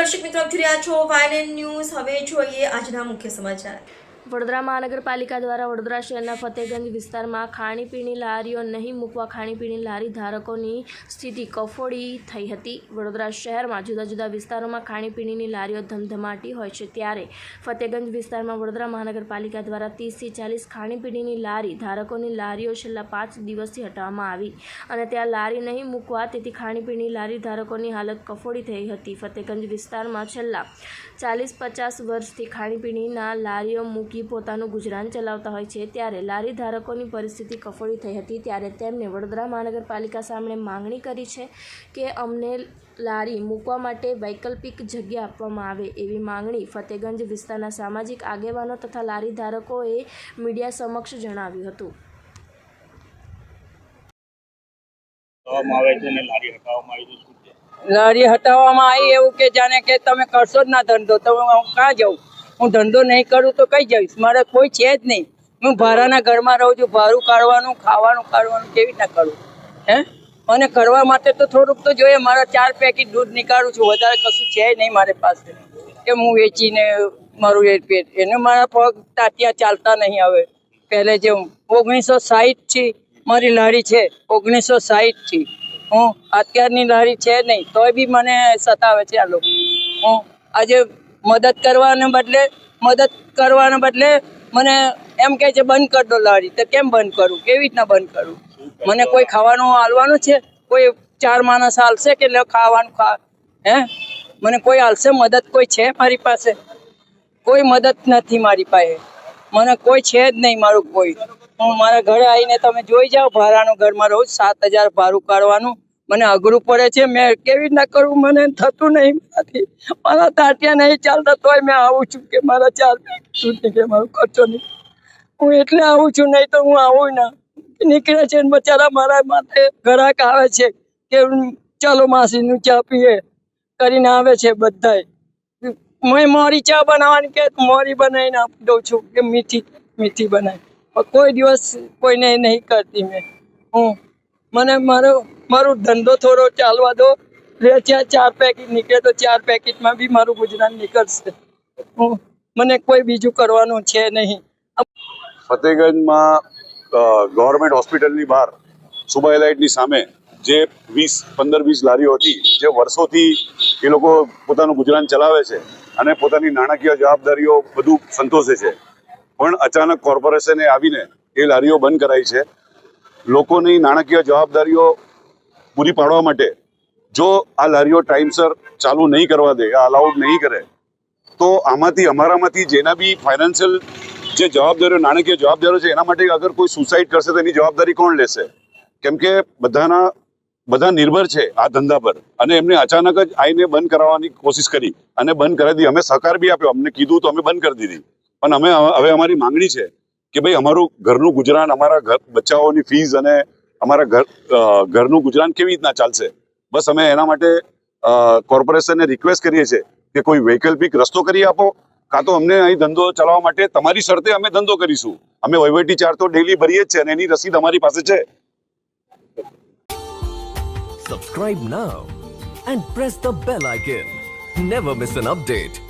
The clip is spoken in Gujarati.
દર્શક મિત્રો આપ જોઈ રહ્યા છો વાયન ન્યૂઝ હવે જોઈએ આજના મુખ્ય સમાચાર. વડોદરા મહાનગરપાલિકા દ્વારા વડોદરા શહેરના ફતેગંજ વિસ્તારમાં ખાણીપીણી લારીઓ નહીં મૂકવા ખાણીપીણી લારી ધારકોની સ્થિતિ કફોડી થઈ હતી. વડોદરા શહેરમાં જુદા જુદા વિસ્તારોમાં ખાણીપીણીની લારીઓ ધમધમાટી હોય છે. ત્યારે ફતેગંજ વિસ્તારમાં વડોદરા મહાનગરપાલિકા દ્વારા ત્રીસથી ચાલીસ ખાણીપીણીની લારી ધારકોની લારીઓ છેલ્લા પાંચ દિવસથી હટાવવામાં આવી અને ત્યાં લારી નહીં મૂકવા તેથી ખાણીપીણી લારી ધારકોની હાલત કફોડી થઈ હતી. ફતેગંજ વિસ્તારમાં છેલ્લા ચાલીસ પચાસ વર્ષથી ખાણીપીણીના લારીઓ મૂકી પોતાનું ગુજરાન ચલાવતા હોય છે. ત્યારે લારી ધારકોની પરિસ્થિતિ કફોડી થઈ હતી. ત્યારે તેમણે વડોદરા મહાનગરપાલિકા સામે માંગણી કરી છે કે અમને લારી મૂકવા માટે વૈકલ્પિક જગ્યા આપવામાં આવે એવી માંગણી ફતેગંજ વિસ્તારના સામાજિક આગેવાનો તથા લારી ધારકોએ મીડિયા સમક્ષ જણાવ્યું હતું. લારી હટાવવામાં આવી એવું કે જાણે કે તમે કરશો જ ના ધંધો. તો હું કાં જાઉં? હું ધંધો નહીં કરું તો કઈ જઈશ? મારે કોઈ છે જ નહીં. હું ભાડાના ઘરમાં રહું છું, ભાડું કાઢવાનું, ખાવાનું કાઢવાનું કેવી રીતના કરું? હે? મને કરવા માટે તો થોડુંક તો જોઈએ, મારા ચાર પેકેટ દૂધ નીકાળું છું. વધારે કશું છે નહીં મારી પાસે. કે હું વેચીને મારું એ પેટ, એને મારા પગ તાટિયા ચાલતા નહીં હવે પહેલે જેવું ઓગણીસો સાહીઠથી મારી લારી છે, ઓગણીસો સાહીઠથી હું અત્યારની લારી છે નહીં, તોય બી મને સતાવે છે આ લોકો. હું આજે મદદ કરવાને બદલે, મદદ કરવાને બદલે મને એમ કહે છે, બંધ કરી દો લારી. તો કેમ બંધ કરું? કેવી રીતના બંધ કરું? મને કોઈ ખાવાનું હાલવાનું છે? કોઈ ચાર માણસ હાલશે કે ખાવાનું ખા? હે? મને કોઈ હાલશે મદદ કોઈ છે મારી પાસે? કોઈ મદદ નથી મારી પાસે. મને કોઈ છે જ નહીં મારું કોઈ. હું મારા ઘરે આવીને તમે જોઈ જાઓ, ભાડાનું ઘરમાં રહું સાત હજાર ભાડું કાઢવાનું. મને અઘરું પડે છે, મેં કેવી રીતના કરું મને થતું નહીં, મારાથી. મારા તાટિયા નહીં ચાલતા, તોય મેં આવું છું કે મારા ચાર નીકળે મારો ખર્ચો નહીં. હું એટલે આવું છું, નહીં તો હું આવું ના. નીકળે છે બચારા મારા માટે ઘરાક આવે છે કે ચાલો માસીનું ચા પીએ. કરીને આવે છે બધાય. મેં મોરી ચા બનાવવાની કે મોરી બનાવીને આપી દઉં છું કે મીઠી મીઠી બનાવી. કોઈ દિવસ કોઈને નહીં કરતી મેં. હું, મને મારો મારો ધંધો થોડો ચાલવા દો. વેચ્યા ચાર પેકેટ નીકળે તો ચાર પેકેટમાં બી મારું ગુજરાન નીકળશે. મને કોઈ બીજું કરવાનું છે નહીં. ફતેગંજમાં ગવર્મેન્ટ હોસ્પિટલની બહાર સુબા એલાઇટની સામે જે વીસ, પંદર, વીસ લારીઓ હતી, જે વર્ષોથી એ લોકો પોતાનું ગુજરાન ચલાવે છે અને પોતાની નાણાકીય જવાબદારીઓ બધું સંતોષે છે. પણ અચાનક કોર્પોરેશને આવીને એ લારીઓ બંધ કરાઈ છે. લોકોની નાણાકીય જવાબદારીઓ પૂરી પાડવા માટે જો આ લારીઓ ટાઈમસર ચાલુ નહીં કરવા દે અલાઉડ નહીં કરે, તો આમાંથી, અમારામાંથી જેના બી ફાઇનાન્શિયલ જે જવાબદારીઓ, નાણાકીય જવાબદારીઓ છે, એના માટે અગર કોઈ સુસાઇડ કરશે, તો એની જવાબદારી કોણ લેશે? કેમ કે બધાના, બધા નિર્ભર છે આ ધંધા પર. અને એમને અચાનક જ આઈને બંધ કરાવવાની કોશિશ કરી અને બંધ કરાવી દીધી. અમે સહકાર બી આપ્યો. અમને કીધું તો અમે બંધ કરી દીધી. પણ અમે, હવે અમારી માંગણી છે કે ભાઈ, અમારું ઘરનું ગુજરાન, અમારા ઘર, બચ્ચાઓની ફીસ અને અમારા ઘર ઘરનું ગુજરાન કેવી રીતના ચાલશે? બસ અમે એના માટે કોર્પોરેશનને રિક્વેસ્ટ કરીએ છીએ કે કોઈ વૈકલ્પિક રસ્તો કરી આપો, કાં તો અમને અહીં ધંધો ચલાવવા માટે તમારી શરતે અમે ધંધો કરીશું. અમે વહીવટી ચાર્જ તો ડેલી ભરીએ જ છે અને એની રસીદ અમારી પાસે છે. Subscribe now and press the bell icon never miss an update.